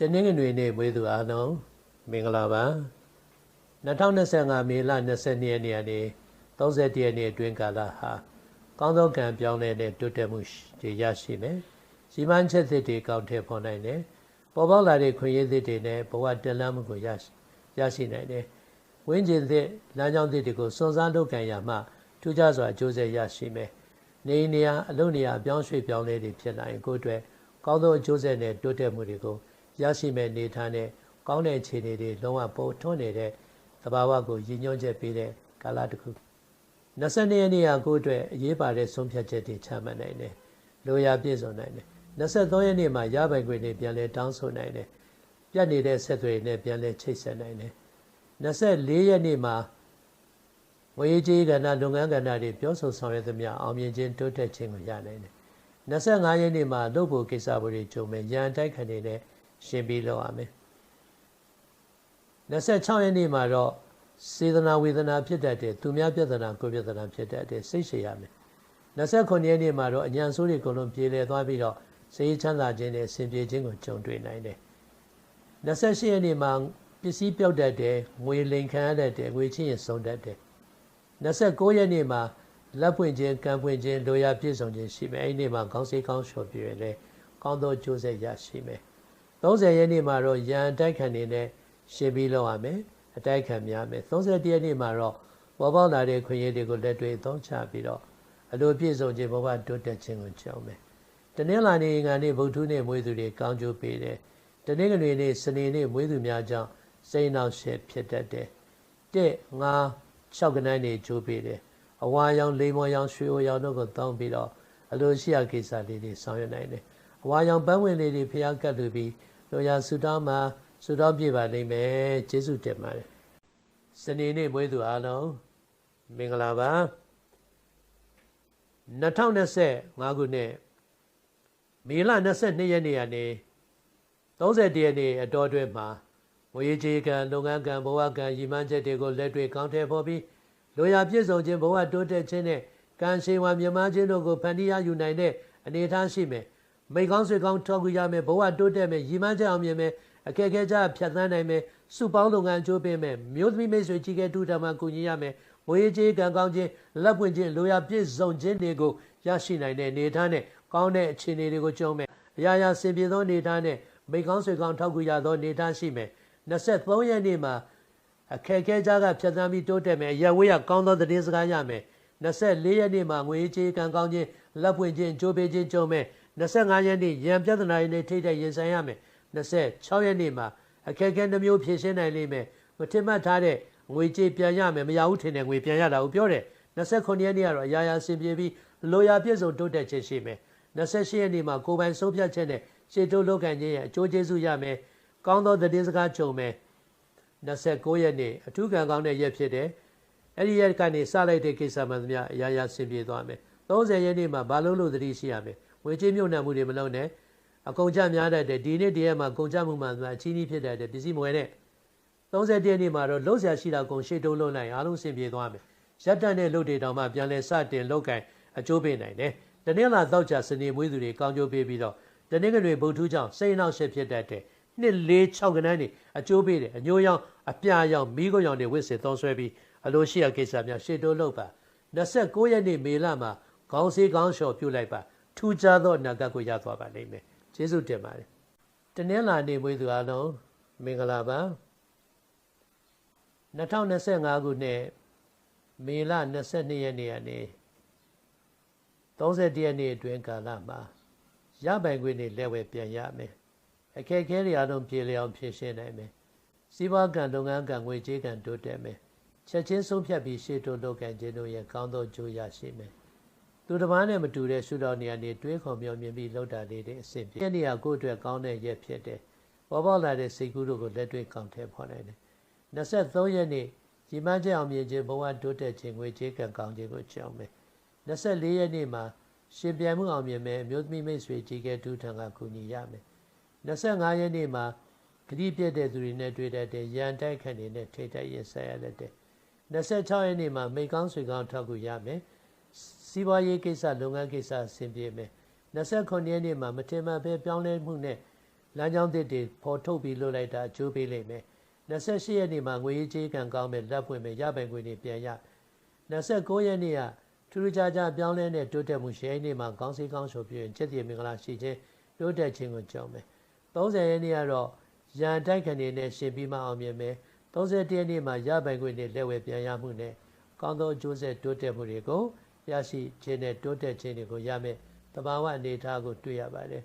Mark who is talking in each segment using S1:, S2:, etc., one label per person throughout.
S1: တနင်္ဂနွေနေ့မွေးသူအားလုံးမင်္ဂလာပါ2025မေလ22ရက်နေ့ကနေ31ရက်နေ့အတွင်းကာလဟာကောင်းသောကံပြောင်းလဲတဲ့တိုးတက်မှုတွေရရှိမယ်။ရှိမှန်းချက်သစ်တွေကောက်ထည့်ဖော်နိုင်တယ်။ပေါ်ပေါက်လာတဲ့ခွင့်ရည်သစ်တွေနဲ့ဘဝတန်လန်းမှုကိုရရှိရရှိနိုင်တယ်။ဝင်းကျင်သစ်လမ်းကြောင်းသစ်တွေကိုစွန့်စားလုပ်ကံရမှထူးခြားစွာအကျိုးဆက်ရရှိမယ်။နေနေရာအလုပ်နေရာအပြောင်းရွှေ့ပြောင်းလဲတွေဖြစ်လာရင်ကိုယ့်အတွက်ကောင်းသောအကျိုးဆက်နဲ့တိုးတက်မှုတွေကို ရရှိမဲ့နေထားနဲ့ကောင်းတဲ့ခြေနေတွေလုံးဝပိုထွန်းနေတဲ့သဘာဝကိုရည်ညွှန်းချက်ပေးတဲ့ကာလတစ်ခု22ရက်နေ့ကကိုအတွက်အရေးပါတဲ့ဆုံးဖြတ်ချက်တွေချမှတ်နိုင်တယ်လိုရာပြည့်စုံနိုင်တယ်23ရက်နေ့မှာရပိုင်ခွင့်တွေပြန်လဲတောင်းဆိုနိုင်တယ်ပြတ်နေတဲ့ဆက်သွယ်နဲ့ပြန်လဲချိတ်ဆက်နိုင်တယ်24ရက်နေ့မှာဝေကြီးကဏ္ဍလုပ်ငန်းကဏ္ဍတွေပြောဆိုဆောင်ရွက်သမျှအောင်မြင်ခြင်းတိုးတက်ခြင်းကိုရနိုင်တယ်25ရက်နေ့မှာလုပ်ဖို့ကိစ္စတွေကြုံမယ်ရန်တိုက်ခံနေတဲ့ ရှင်းပြီးလောက်ရမယ်26ရက်နေ့မှာတော့စေတနာဝေဒနာဖြစ်တတ်တယ်သူများပြဿနာကိုပြဿနာဖြစ်တတ်တယ်စိတ်ရှည်ရမယ်29ရက်နေ့မှာတော့အញ្ញံဆိုးတွေအကုန်လုံးပြေလည်သွားပြီးတော့စိတ်ချမ်းသာခြင်းနဲ့ဆင်ပြေခြင်းကိုကြုံတွေ့နိုင်တယ်28ရက်နေ့မှာပစ္စည်းပြောက်တတ်တယ်ငွေလိမ်ခံရတတ်တယ်ငွေချင်းရင်ဆုံးတတ်တယ်29ရက်နေ့မှာလက်ပွင့်ခြင်းကံပွင့်ခြင်းလိုရာပြည့်စုံခြင်းရှိမယ်အဲ့ဒီနေ့မှာခေါင်းစိတ်ကောင်းလျှော်ပြည့်ရလဲကောင်းသောကြိုးဆက်ရရှိမယ် 30ရက်နေ့မှာတော့ရန်တိုက်ခံနေတဲ့ရှင်းပြီးလောက်ရမယ်အတိုက်ခံများမယ်31ရက်နေ့မှာတော့ပေါ်ပေါက်လာတဲ့ခွင့်ရတွေကိုလက်တွေ့သုံးချပြီးတော့အလိုပြည့်စုံခြင်းဘဝတိုးတက်ခြင်းကိုကြောင်းမယ်တနင်္လာနေ့ငါနေ့ဗုဒ္ဓနေ့မွေးသူတွေကောင်းကျိုးပေးတယ်တနင်္ဂနွေနေ့စနေနေ့မွေးသူများကြောင့်စိတ်နှောက်ရှက်ဖြစ်တတ်တယ်တဲ့ငါ၆ကနိုင်းနေကျိုးပေးတယ်အဝါရောင်လိမ္မော်ရောင်ရွှေအိုရောင်တို့ကိုတောင်းပြီးတော့အလိုရှိရာကိစ္စလေးတွေဆောင်ရွက်နိုင်တယ် အဝါရောင်ပန်းဝင်လေးတွေဖျားကတ်လူပြီးလိုရာဆူတောင်းမှာဆူတောင်းပြပါလိမ့်မယ်ကျေးဇူးတင်ပါတယ်စနေနေ့မွေးသူအားလုံးမင်္ဂလာပါ2025ခုနှစ်မေလ22ရက်နေ့ကနေ31ရက်နေ့အတော်အတွင်းမှာငွေကြေးကံလုပ်ငန်းကံဘဝကံရည်မှန်းချက်တွေကိုလက်တွေ့ကောင်းထည့်ဖော်ပြီးလိုရာပြည့်စုံခြင်းဘဝတိုးတက်ခြင်းနဲ့ကံရှိန်ဝါမြမခြင်းတို့ကိုဖန်တီးရယူနိုင်တဲ့အနေအထားရှိမယ် မိကောင်းဆွေကောင်းထောက်ကူရမယ်ဘဝတိုးတက်မယ်ရည်မှန်းချက်အောင်မြင်မယ်အခက်အခဲကြဖြတ်သန်းနိုင်မယ်စုပေါင်းလုပ်ငန်းအကျိုးပေးမယ်မျိုးသမီးမိတ်ဆွေကြီးကဲတူတမကူညီရမယ်ငွေကြေးကံကောင်းခြင်းလက်ပွင့်ခြင်းလိုရာပြည့်စုံခြင်းတွေကိုရရှိနိုင်တဲ့အနေအထားနဲ့ကောင်းတဲ့အခြေအနေတွေကိုကြုံမယ်အရာရာစင်ပြေသောအနေအထားနဲ့မိကောင်းဆွေကောင်းထောက်ကူရသောအနေအထားရှိမယ်23ရက်နေ့မှာအခက်အခဲကြားကဖြတ်သန်းပြီးတိုးတက်မယ်ရဝေးရကောင်းသောသတင်းစကားရမယ်24ရက်နေ့မှာငွေကြေးကံကောင်းခြင်းလက်ပွင့်ခြင်းကြိုးပေးခြင်းကြုံမယ် 25ရက်နေ့ရန်ပြဿနာတွေနဲ့ထိတဲ့ရင်ဆိုင်ရမယ်26ရက်နေ့မှာအခက်အခဲနှမျိုးဖြေရှင်းနိုင်လိမ့်မယ်မထင်မှတ်ထားတဲ့ငွေကြေးပြန်ရမယ်မရဘူးထင်တဲ့ငွေပြန်ရတာကိုပြောတယ်29ရက်နေ့ကတော့အရာရာဆင်ပြေပြီးလိုရာပြည့်စုံတိုးတက်ခြင်းရှိမယ်28ရက်နေ့မှာကိုယ်ပိုင်ဆုံးဖြတ်ချက်နဲ့ရှေ့တိုးလုပ်ကံခြင်းရဲ့အကျိုးကျေးဇူးရမယ်ကောင်းသောသတင်းစကားကြုံမယ်29ရက်နေ့အထူးကံကောင်းတဲ့ရက်ဖြစ်တယ်အဲ့ဒီရက်ကနေစလိုက်တဲ့ကိစ္စမှန်သမျှအရာရာဆင်ပြေသွားမယ်30ရက်နေ့မှာဘာလို့လို့သတိရှိရမယ် ငွေကြေးမြုပ်နှံမှုတွေမလုပ်နဲ့အကုန်ကြများတတ်တယ်ဒီနေ့တရက်မှာကုန်ကြမှုမှန်သမျှအချင်းကြီးဖြစ်တတ်တယ်ပစ္စည်းမွေနဲ့30ရက်နေ့မှာတော့လှုပ်ရှားရှိတာကုန်ရှေ့တိုးလုံးလိုက်အားလုံးဆင်ပြေသွားမယ်ရက်တန်တဲ့လှုပ်တွေတောင်မှပြန်လဲစတင်လောက်ကင်အကျိုးပေးနိုင်တယ်တနင်္လာသောကြာစနေမွေးသူတွေကောင်းကျိုးပေးပြီးတော့တနင်္ဂနွေဗုဒ္ဓကြောင့်စိတ်နှောက်ရှက်ဖြစ်တတ်တယ်နှစ်လေး6ကနန်းနေအကျိုးပေးတယ်အညိုးရောင်အပြာရောင်မိခိုးရောင်တွေဝစ်စစ်သုံးဆွဲပြီးအလိုရှိရကိစ္စများရှေ့တိုးလုပ်ပါ29ရက်နေ့မေလမှာခေါင်းစည်းခေါင်းလျှော်ပြုတ်လိုက်ပါ ထူးခြားသောအနာဂတ်ကိုရသွားပါလိမ့်မယ်ကျေးဇူးတင်ပါတယ်တနင်္လာနေ့မွေးသူအားလုံးမင်္ဂလာပါ2025ခုနှစ်မေလ22ရက်နေ့ကနေ31ရက်နေ့အတွင်းကာလမှာရပိုင်ခွင့်တွေလက်ဝဲပြန်ရမယ်အခက်အခဲတွေအားလုံးပြေလည်အောင်ဖြေရှင်းနိုင်မယ်စီးပွားကံလုပ်ငန်းကံငွေကြေးကံတိုးတက်မယ်ချက်ချင်းဆုံးဖြတ်ပြီးရှေ့တိုးလုပ်ကံခြင်းတို့ရဲ့ကောင်းသောကြိုးရရှိမယ် သူတစ်ပါးနဲ့မတူတဲ့ရှုတော်နေရာနေတွေးခေါ်မျှော်မြင်ပြီးလောက်တာလေးတွေအဆင်ပြေတဲ့နေရာကိုအတွက်ကောင်းတဲ့ရက်ဖြစ်တယ်ပေါ်ပေါက်လာတဲ့စိတ်ကူးတို့ကိုလက်တွေ့ကောင်းထည့်ဖော်နိုင်တယ်23ရက်နေ့ကြီးမန်းချက်အောင်မြင်ခြင်းဘဝတိုးတက်ခြင်းငွေကြေးကံကောင်းခြင်းကိုကြောင်းမယ်24ရက်နေ့မှာရှင်ပြန်မှုအောင်မြင်မယ်အမျိုးသမီးမိတ်ဆွေကြီးကဲဒုထံကကူညီရမယ်25ရက်နေ့မှာဂတိပြည့်တဲ့သူတွေနဲ့တွေ့တတ်တဲ့ရန်တိုက်ခန့်တွေနဲ့ထိတိုက်ရင်ဆက်ရတဲ့26ရက်နေ့မှာမိကောင်းဆွေကောင်းထောက်ကူရမယ် စီးပွားရေးကိစ္စလုပ်ငန်းကိစ္စဆင်ပြေမယ်29ရက်နေ့မှာမတင်မပဲပြောင်းလဲမှုနဲ့လမ်းကြောင်းသစ်တွေပေါ်ထုတ်ပြီးလွှတ်လိုက်တာအကျိုးပေးလိမ့်မယ်28ရက်နေ့မှာငွေရေးကြေးကံကောင်းမဲ့လက်ပွင့်မဲ့ရပိုင်ခွင့်တွေပြန်ရ29ရက်နေ့ကထူးထူးခြားခြားပြောင်းလဲတဲ့တိုးတက်မှုရှယ်နေ့မှာကောင်းစီကောင်းဆိုပြီးရင်ချက်တည်မင်္ဂလာရှိခြင်းတိုးတက်ခြင်းကိုကြောင်းမယ်30ရက်နေ့ကတော့ရန်တိုက်ခဏနေနဲ့ရှင်ပြီးမှအောင်မြင်မယ်31ရက်နေ့မှာရပိုင်ခွင့်တွေလက်ဝဲပြန်ရမှုနဲ့ကောင်းသောအကျိုးဆက်တိုးတက်မှုတွေကို ရရှိခြင်းနဲ့တိုးတက်ခြင်းတွေကိုရမယ်တဘာဝအနေအထားကိုတွေ့ရပါတယ်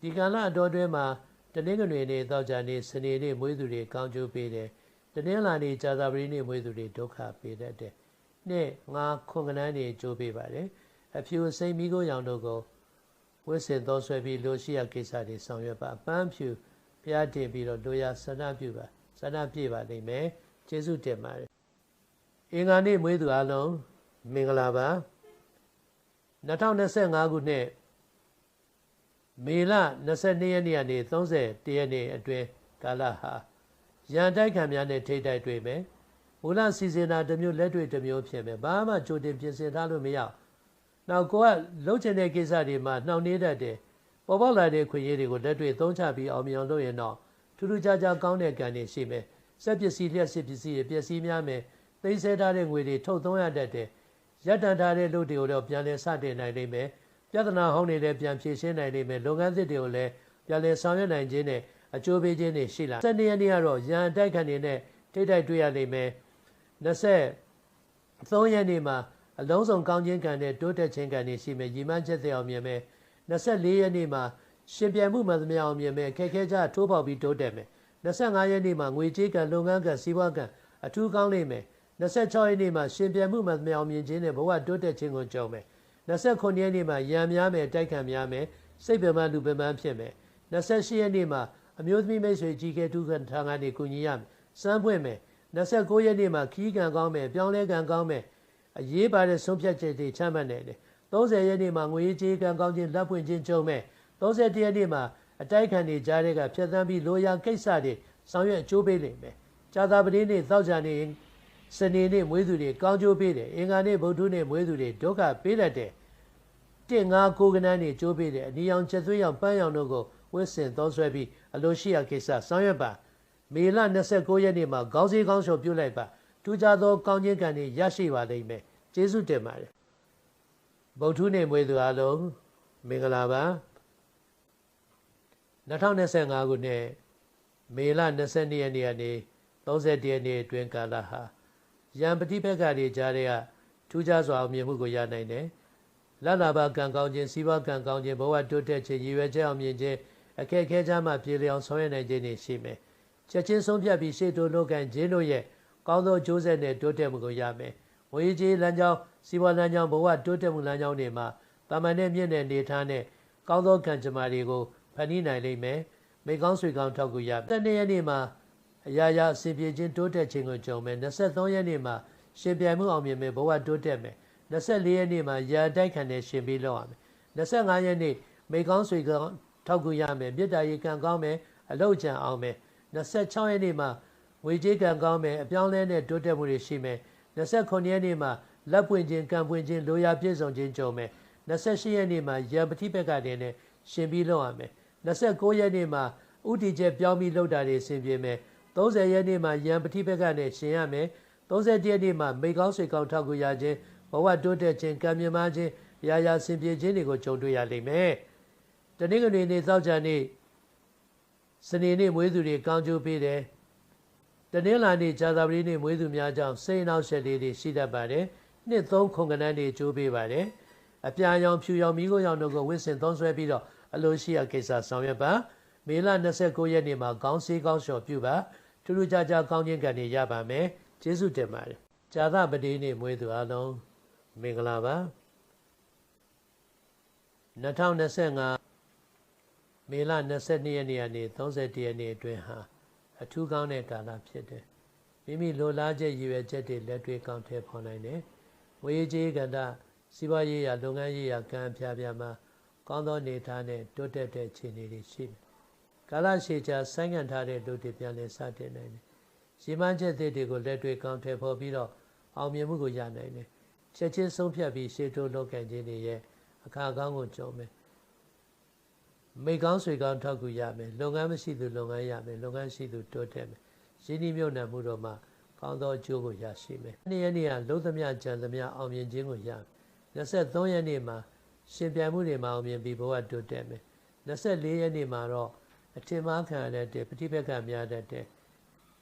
S1: ဒီကာလအတော်တွင်းမှာတနင်္ဂနွေနေ့သောကြာနေ့စနေနေ့မွေးသူတွေကောင်းကျိုးပေးတယ်တနင်္လာနေ့ကြာသပတေးနေ့မွေးသူတွေဒုက္ခပေးတတ်တယ်နှစ်ငါခွန်ကနန်းတွေကြိုးပေးပါတယ်အဖြူစိမ့်မိကိုရောင်တို့ကိုဝစ်စင်သောဆွဲပြီးလိုရှိရကိစ္စတွေဆောင်ရွက်ပါအပန်းဖြူဖျားတင်ပြီးတော့လိုရာဆန္ဒပြုပါဆန္ဒပြပါလိမ့်မယ်ကျေးဇူးတင်ပါတယ်အင်္ဂါနေ့မွေးသူအလုံး မင်္ဂလာပါ2025ခုနှစ်မေလ22ရက်နေ့ကနေ30ရက်နေ့အတွင်းကာလဟာရန်တိုက်ခံများနဲ့ထိတိုက်တွေ့မယ်မူလစီစဉ်တာတစ်မျိုးလက်တွေ့တစ်မျိုးဖြစ်မယ်ဘာမှကြိုတင်ပြင်ဆင်ထားလို့မရနောက်ကိုကလှုပ်ချင်တဲ့ကိစ္စတွေမှာနှောင့်နှေးတတ်တယ်ပေါ်ပေါက်လာတဲ့ခွင့်ရည်တွေကိုလက်တွေ့သုံးချပြီးအောင်မြင်အောင်လုပ်ရင်တော့ထူးထူးခြားခြားကောင်းတဲ့ကံတွေရှိမယ်စက်ပစ္စည်းလျှက်စစ်ပစ္စည်းတွေပျက်စီးများမယ်သိမ်းဆဲထားတဲ့ငွေတွေထုတ်သုံးရတတ်တယ် ရပ်တန့်ထားတဲ့လူတွေကိုတော့ပြန်လည်စတင်နိုင်လိမ့်မယ်ပြဿနာဟောင်းတွေလည်းပြန်ဖြေရှင်းနိုင်လိမ့်မယ်လုပ်ငန်းသစ်တွေကိုလည်းပြန်လည်ဆောင်ရွက်နိုင်ခြင်းနဲ့အကျိုးပေးခြင်းတွေရှိလာစနေရက်နေ့ကတော့ရန်တိုက်ခံနေနဲ့ထိတိုက်တွေ့ရလိမ့်မယ်23ရက်နေ့မှာအလုံးစုံကောင်းခြင်းကံနဲ့တိုးတက်ခြင်းကံတွေရှိမယ်ရီမန်းချက်တဲ့အောင်မြင်မယ်24ရက်နေ့မှာရှင်ပြန်မှုမှန်သမျှအောင်မြင်မယ်ခက်ခဲကြထိုးပေါက်ပြီးတိုးတက်မယ်25ရက်နေ့မှာငွေကြေးကံလုပ်ငန်းကံစီးပွားကံအထူးကောင်းလိမ့်မယ် 26ရက်နေ့မှာရှင်ပြန်မှုမှန်သမျှအောင်မြင်ခြင်းနဲ့ဘဝတိုးတက်ခြင်းကိုကြုံမယ်29ရက်နေ့မှာရံများမယ်တိုက်ခံများမယ်စိတ်ပင်ပန်းလူပင်ပန်းဖြစ်မယ်28ရက်နေ့မှာအမျိုးသမီးမိတ်ဆွေကြီးကဲဒုက္ခထာငါနေကုညီရမယ်စမ်းပွင့်မယ်29ရက်နေ့မှာခီးကံကောင်းမယ်ပြောင်းလဲကံကောင်းမယ်အရေးပါတဲ့ဆုံးဖြတ်ချက်တွေချမှတ်နိုင်တယ်30ရက်နေ့မှာငွေကြေးကံကောင်းခြင်းလက်ပွင့်ခြင်းကြုံမယ်31ရက်နေ့မှာအတိုက်ခံတွေကြားတဲ့ကဖြတ်သန်းပြီးလိုရာကိစ္စတွေဆောင်ရွက်အကျိုးပေးလိမ့်မယ်ကြာသာပတိနေ့သောကြာနေ့ စနေနေ့မွေးသူတွေကောင်းကျိုးပေးတယ်အင်္ဂါနေ့ဗုဒ္ဓနေ့မွေးသူတွေဒုက္ခပေးတတ်တယ်တင်ငါကိုကနန်းနေကြိုးပေးတယ်အနီရောင်ချက်သွေးရောင်ပန်းရောင်တို့ကိုဝစ်စင်သုံးဆွဲပြီးအလိုရှိရာကိစ္စဆောင်ရွက်ပါမေလ29ရက်နေ့မှာခေါင်းစည်းကောင်းရှုံပြုတ်လိုက်ပါထူးခြားသောကောင်းခြင်းကံတွေရရှိပါလိမ့်မယ်ကျေးဇူးတင်ပါတယ်ဗုဒ္ဓနေ့မွေးသူအလုံးမင်္ဂလာပါ2025ခုနှစ်မေလ22ရက်နေ့ကနေ31ရက်နေ့အတွင်းကာလဟာ ရံပတိဘက်ကတွေကြားတဲ့ကထူးခြားစွာအောင်မြင်မှုကိုရနိုင်တယ်လလဘာကံကောင်းခြင်းစီးပွားကံကောင်းခြင်းဘဝတိုးတက်ခြင်းရည်ရွယ်ချက်အောင်မြင်ခြင်းအခက်အခဲကြားမှာပြေလည်အောင်ဆောင်ရွက်နိုင်ခြင်းတွေရှိမယ်ချက်ချင်းဆုံးဖြတ်ပြီးရှေ့တိုးလုပ်ကန်ခြင်းတို့ရဲ့ကောင်းသောကြိုးဆက်နဲ့တိုးတက်မှုကိုရမယ်ဝေကြီးလမ်းကြောင်းစီးပွားလမ်းကြောင်းဘဝတိုးတက်မှုလမ်းကြောင်းတွေမှာတာမန်နဲ့မြင့်တဲ့နေထားနဲ့ကောင်းသောကံကြမ္မာတွေကိုဖန်တီးနိုင်လိမ့်မယ်မိကောင်းဆွေကောင်းထောက်ကူရတနေ့ရက်နေ့မှာ အရာရာအစဉ်ပြေခြင်းတိုးတက်ခြင်းကိုကြုံမယ်23ရက်နေ့မှာရှင်ပြိုင်မှုအောင်မြင်မယ်ဘဝတိုးတက်မယ်24ရက်နေ့မှာရာတိုက်ခံတဲ့ရှင်ပြီးလောက်ရမယ်25ရက်နေ့မိကောင်းဆွေကောင်းထောက်ကူရမယ်မြေတားရီကံကောင်းမယ်အလောက်ချံအောင်မယ်26ရက်နေ့မှာငွေကြေးကံကောင်းမယ်အပြောင်းလဲနဲ့တိုးတက်မှုတွေရှိမယ်29ရက်နေ့မှာလက်ပွင့်ခြင်းကံပွင့်ခြင်းလိုရာပြည့်စုံခြင်းကြုံမယ်28ရက်နေ့မှာရံပတိဘက်ကတည်းနဲ့ရှင်ပြီးလောက်ရမယ်29ရက်နေ့မှာဥတီချက်ပြောင်းပြီးလောက်တာတွေဆင်ပြေမယ် 30ရက်နေ့မှာရံပတိဘက်ကနဲ့ရှင်ရမယ်31ရက်နေ့မှာမိကောင်းဆွေကောင်းထောက်ကူရခြင်းဘဝတိုးတက်ခြင်းကံမြမခြင်းရာရာဆင်ပြေခြင်းတွေကိုကြုံတွေ့ရလိမ့်မယ်တနင်္ဂနွေနေ့သောကြာနေ့စနေနေ့မွေးသူတွေကောင်းကျိုးပေးတယ်တနင်္လာနေ့ဇာတာပတိနေ့မွေးသူများကြောင့်စိတ်နှောက်ယှက်လေးတွေရှိတတ်ပါတယ်နှစ်သုံးခုံကနန်းတွေကျိုးပေးပါတယ်အပြာရောင်ဖြူရောင်မိခိုးရောင်တို့ကိုဝစ်စင်သုံးဆွဲပြီးတော့အလိုရှိရာကိစ္စဆောင်ရွက်ပါမေလ29ရက်နေ့မှာခေါင်းစည်းကောင်းလျှော်ပြုပါ ထူးထူးခြားခြားကောင်းခြင်းကံတွေရပါမယ်ကျေးဇူးတင်ပါတယ်ဇာတာပတိနေ့မွေးသူအလုံးမင်္ဂလာပါ2025မေလ22ရက်နေ့ကနေ31ရက်နေ့အတွင်းဟာအထူးကောင်းတဲ့ကာလဖြစ်တယ်မိမိလိုလားချက်ရည်ရွယ်ချက်တွေလက်တွေ့ကောင်းထည့်ဖော်နိုင်တယ်ဝေကြီးကန္တစီးပွားရေးရာလုပ်ငန်းရေးရာကံအဖျားဖျားမှာကောင်းသောနေထားနဲ့တိုးတက်တဲ့ခြေအနေတွေရှိတယ် ကာလရှည်ကြာဆိုင်းငံ့ထားတဲ့လူတွေပြန်လည်စတင်နိုင်တယ်ရီမန်းချက်တွေကိုလက်တွေ့ကောင်းထည့်ဖော်ပြီးတော့အောင်မြင်မှုကိုရနိုင်တယ်ချက်ချင်းဆုံးဖြတ်ပြီးရှေ့တိုးလုပ်ကံခြင်းတွေရဲ့အခါကောင်းကိုကြုံမယ်မိကောင်းဆွေကောင်းထောက်ကူရမယ်လုပ်ငန်းမရှိသူလုပ်ငန်းရမယ်လုပ်ငန်းရှိသူတိုးတက်မယ်ရင်းနှီးမြှုပ်နှံမှုတော့မှကောင်းသောအကျိုးကိုရရှိမယ်။နေ့ရက်နေ့ကလုံးသမျှကြံသမျှအောင်မြင်ခြင်းကိုရမယ်။23ရက်နေ့မှာရှင်ပြိုင်မှုတွေမှာအောင်မြင်ပြီးဘဝတိုးတက်မယ်။24ရက်နေ့မှာတော့ အထင်မှားခံရတဲ့ပฏิပက္ခများတတ်တဲ့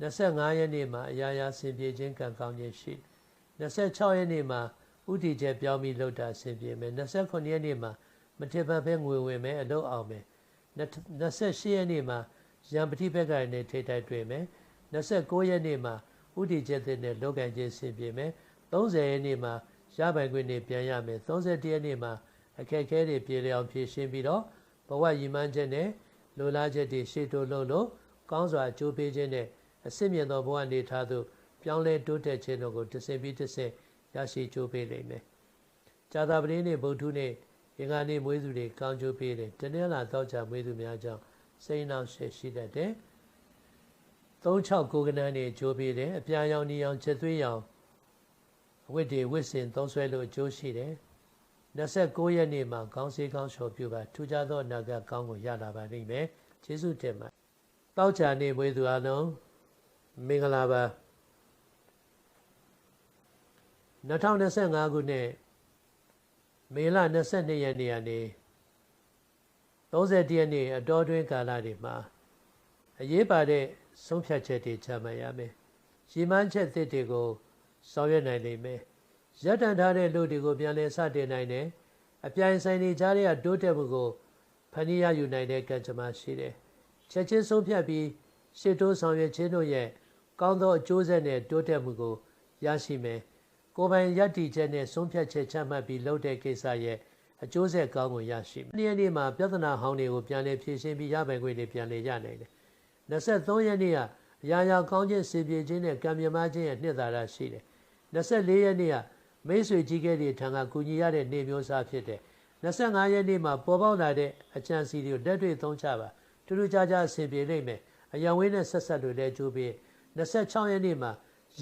S1: 25ရက်နေ့မှာအရာရာဆင်ပြေခြင်းကံကောင်းခြင်းရှိ26ရက်နေ့မှာဥတီချက်ပြောင်းပြီးလှုပ်တာဆင်ပြေမယ်29ရက်နေ့မှာမထင်မှတ်ပဲငွေဝင်မယ်အလုပ်အောင်မယ်28ရက်နေ့မှာရံပฏิပက္ခတွေနဲ့ထိတိုက်တွေ့မယ်29ရက်နေ့မှာဥတီချက်တဲ့နဲ့လောကန်ခြင်းဆင်ပြေမယ်30ရက်နေ့မှာရပိုင်ခွင့်တွေပြန်ရမယ်31ရက်နေ့မှာအခက်အခဲတွေပြေလည်အောင်ဖြေရှင်းပြီးတော့ဘဝရည်မှန်းချက်နဲ့ လိုလားချက်တွေရှေ့တိုးလို့လို့ကောင်းစွာအကျိုးပေးခြင်းနဲ့အစစ်မြင့်သောဘဝနေထားသို့ပြောင်းလဲတိုးတက်ခြင်းတို့ကိုတစ်ဆင့်ပြီးတစ်ဆင့်ရရှိကြိုးပေးလိမ့်မယ်။ကြာသာပတိနေ့ဗုဒ္ဓနေ့အင်္ဂါနေ့မွေးစုတွေကောင်းကျိုးပေးတယ်။တနင်္လာတော့ကြာမွေးစုများကြောင့်စိတ်နှောက်ရှက်ရှိတတ်တယ်။36ကိုကနန်းနေကြိုးပေးတယ်။အပြာရောင်နီရောင်ချက်သွေးရောင်အဝတ်တွေဝတ်ဆင်သုံးဆွဲလို့အကျိုးရှိတယ်။ 29ရက်နေ့မှာခေါင်းစည်းခေါင်းလျှော်ပြပါထူးခြားသောအနာဂတ်ကောင်းကိုရလာပါလိမ့်မယ်။ကျေးဇူးတင်ပါတယ်။တောက်ချာနေမွေးသူအလုံးမင်္ဂလာပါ2025ခုနှစ်မေလ22ရက်နေ့ကနေ30ရက်နေ့အတော်တွင်းကာလတွေမှာအရေးပါတဲ့ဆုံးဖြတ်ချက်တွေချမှတ်ရမယ်။ရီမန်းချက်သစ်တွေကိုဆောင်ရွက်နိုင်လိမ့်မယ်။ ရပ်တန့်ထားတဲ့လူတွေကိုပြန်လည်စတင်နိုင်တယ်။အပြိုင်ဆိုင်နေကြတဲ့တိုးတက်မှုကိုဖန်တီးရယူနိုင်တဲ့ကံကြမ္မာရှိတယ်။ချက်ချင်းဆုံးဖြတ်ပြီးရှေ့တိုးဆောင်ရွက်ခြင်းတို့ရဲ့ကောင်းသောအကျိုးဆက်နဲ့တိုးတက်မှုကိုရရှိမယ်။ကိုယ်ပိုင်ရည်တည်ချက်နဲ့ဆုံးဖြတ်ချက်ချမှတ်ပြီးလုပ်တဲ့ကိစ္စရဲ့အကျိုးဆက်ကောင်းကိုရရှိမယ်။ဒီနေ့နေ့မှာပြဿနာဟောင်းတွေကိုပြန်လည်ဖြေရှင်းပြီးရပိုင်ခွင့်တွေပြန်လည်ရနိုင်တယ်။23ရက်နေ့ကအရာရာကောင်းခြင်းစေပြေခြင်းနဲ့ကံမြမခြင်းရဲ့နှစ်သာရရှိတယ်။24ရက်နေ့က မိတ်ဆွေကြီးကဲတွေထံကကူညီရတဲ့နေမျိုးစားဖြစ်တယ်။25ရက်နေ့မှာပေါ်ပေါက်လာတဲ့အကြံစီတွေကိုတက်တွေ့သုံးချပါထူးထူးခြားခြားအဆင်ပြေနိုင်မယ်။အယံဝင်းနဲ့ဆက်ဆက်တွေလည်းကြိုးပြီး26ရက်နေ့မှာ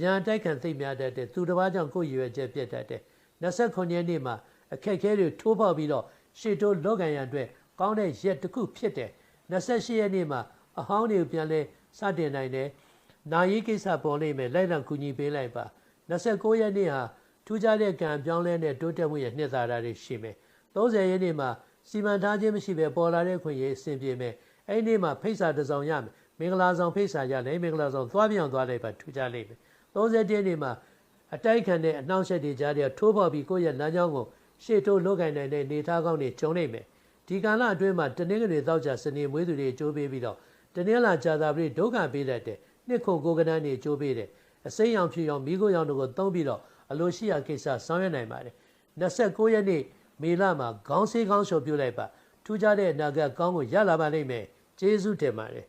S1: ရန်တိုက်ခံသိမ့်များတတ်တဲ့သူတစ်ပါးကြောင့်ကိုယ်ရွယ်ချက်ပြတ်တတ်တဲ့29ရက်နေ့မှာအခက်အခဲတွေထိုးပေါက်ပြီးတော့ရှေ့တိုးလောကန်ရန်အတွက်ကောင်းတဲ့ရက်တစ်ခုဖြစ်တယ်28ရက်နေ့မှာအဟောင်းတွေကိုပြန်လဲစတင်နိုင်တယ်နာယီကိစ္စပေါ်လိမ့်မယ်လိုက်လံကူညီပေးလိုက်ပါ29ရက်နေ့ဟာ ထူးခြားတဲ့ကံပြောင်းလဲတဲ့တိုးတက်မှုရဲ့နှစ်သာရတွေရှိမယ်30ရက်နေ့မှာစီမံထားခြင်းမရှိဘဲပေါ်လာတဲ့ခွင့်ရအဆင်ပြေမယ်အဲ့ဒီနေ့မှာဖိတ်စာတစ်စောင်ရမယ်မင်္ဂလာဆောင်ဖိတ်စာရလဲမင်္ဂလာဆောင်သွားပြောင်းသွားလိုက်ပါထူးခြားလိမ့်မယ်30ရက်နေ့မှာအတိုက်ခံတဲ့အနှောင့်အယှက်တွေကြားထဲထိုးပေါက်ပြီးကိုယ့်ရဲ့လမ်းကြောင်းကိုရှေ့တိုးလုတ်ကင်နိုင်တဲ့နေသားကောင်းတွေကျုံနိုင်မယ်ဒီကာလအတွင်းမှာတနင်္ဂနွေတောက်ကြစနေမွေးသူတွေကြိုးပေးပြီးတော့တနင်္လာကြာသာပတိဒုက္ခပေးတတ်တယ်နှစ်ခုကိုကနန်းတွေကြိုးပေးတယ်အစိမ်းရောင်ဖြူရောင်မိခိုးရောင်တို့ကိုသုံးပြီးတော့ အလိုရှိရာကိစ္စဆောင်ရွက်နိုင်ပါတယ်29ရက်နေ့မေလမှာခေါင်းဆေးခေါင်းလျှော်ပြုတ်လိုက်ပါထူးခြားတဲ့အနာဂတ်ကောင်းကိုရလာပါလိမ့်မယ်ကျေးဇူးတင်ပါတယ်